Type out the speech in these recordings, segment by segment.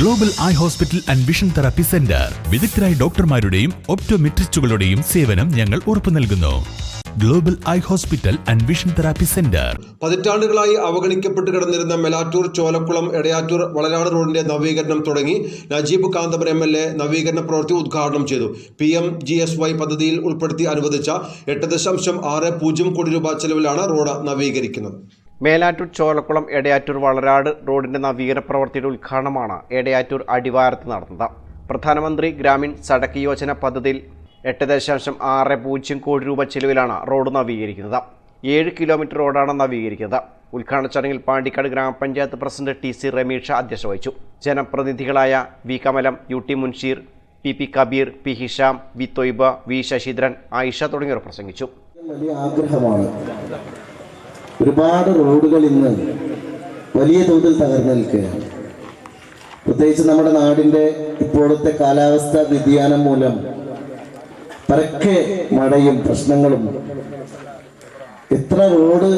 Global eye hospital and vision therapy centre വിദഗ്ധരായ ഡോക്ടർമാരുടെയും ഒപ്റ്റോമെട്രിസ്റ്റുകളുടെയും സേവനം ഞങ്ങൾ ഉറപ്പു നൽകുന്നു. Global eye hospital and vision therapy centre പതിറ്റാണ്ടുകളായി അവഗണിക്കപ്പെട്ട് കിടന്നിരുന്ന മെലാറ്റൂർ ചോലക്കുളം എടയാറ്റൂർ വളരാട് റോഡിന്റെ നവീകരണം തുടങ്ങി Najeeb Kanthapuram M L A നവീകരണ പ്രവൃത്തി ഉദ്ഘാടനം ചെയ്തു. P M G S Y പദ്ധതിയിൽ ഉൾപ്പെടുത്തി അനുവദിച്ച എട്ട് ദശാംശം ആറ് പൂജ്യം കോടി രൂപ ചെലവിലാണ് റോഡ് നവീകരിക്കുന്നത്. മേലാറ്റൂർ ചോലക്കുളം എടയാറ്റൂർ വളരാട് റോഡിന്റെ നവീകരണ പ്രവൃത്തിയുടെ ഉദ്ഘാടനമാണ് എടയാറ്റൂർ അടിവാരത്ത് നടന്നത്. പ്രധാനമന്ത്രി ഗ്രാമീൺ സടക്ക് യോജന പദ്ധതിയിൽ എട്ട് ദശാംശം ആറ് പൂജ്യം കോടി രൂപ ചെലവിലാണ് റോഡ് നവീകരിക്കുന്നത്. ഏഴ് കിലോമീറ്റർ റോഡാണ് നവീകരിക്കുന്നത്. ഉദ്ഘാടന ചടങ്ങിൽ പാണ്ടിക്കാട് ഗ്രാമപഞ്ചായത്ത് പ്രസിഡന്റ് ടി സി രമീഷ അധ്യക്ഷത വഹിച്ചു. ജനപ്രതിനിധികളായ V Kamalam U T Munsheer P P Kabeer P Hisham V Thoiba V Sasidharan Ayisha തുടങ്ങിയവർ പ്രസംഗിച്ചു. വലിയ ആഗ്രഹമാണ്. ഒരുപാട് റോഡുകൾ ഇന്ന് വലിയ തോതിൽ തകർന്നു നിൽക്കുകയാണ്. പ്രത്യേകിച്ച് നമ്മുടെ നാടിന്റെ ഇപ്പോഴത്തെ കാലാവസ്ഥ വ്യതിയാനം മൂലം പരക്കെ മഴയും പ്രശ്നങ്ങളും എത്ര റോഡ്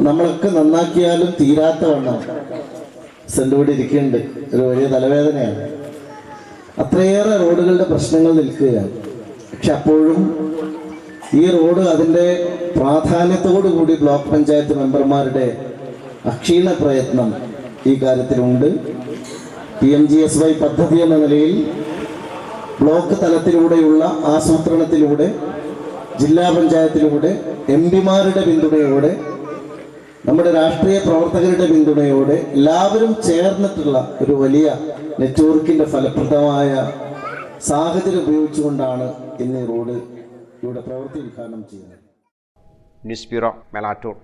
നമ്മളൊക്കെ നന്നാക്കിയാലും തീരാത്ത വണ്ണം സെന്റ് ഇവിടെ ഇരിക്കുന്നുണ്ട്. ഒരു വലിയ തലവേദനയാണ്. അത്രയേറെ റോഡുകളുടെ പ്രശ്നങ്ങൾ നിൽക്കുകയാണ്. പക്ഷെ അപ്പോഴും ഈ റോഡ് അതിന്റെ പ്രാധാന്യത്തോടു കൂടി ബ്ലോക്ക് പഞ്ചായത്ത് മെമ്പർമാരുടെ അക്ഷീണ പ്രയത്നം ഈ കാര്യത്തിലുണ്ട്. P M G S Y പദ്ധതി എന്ന നിലയിൽ ബ്ലോക്ക് തലത്തിലൂടെയുള്ള ആസൂത്രണത്തിലൂടെ ജില്ലാ പഞ്ചായത്തിലൂടെ എം പിമാരുടെ പിന്തുണയോടെ നമ്മുടെ രാഷ്ട്രീയ പ്രവർത്തകരുടെ പിന്തുണയോടെ എല്ലാവരും ചേർന്നിട്ടുള്ള ഒരു വലിയ നെറ്റ്വർക്കിന്റെ ഫലപ്രദമായ സാഹചര്യം ഉപയോഗിച്ചുകൊണ്ടാണ് ഇന്ന് റോഡ് ഇവിടെ പ്രവൃത്തി ഉദ്ഘാടനം ചെയ്യുന്നത്. News bureau Melattur.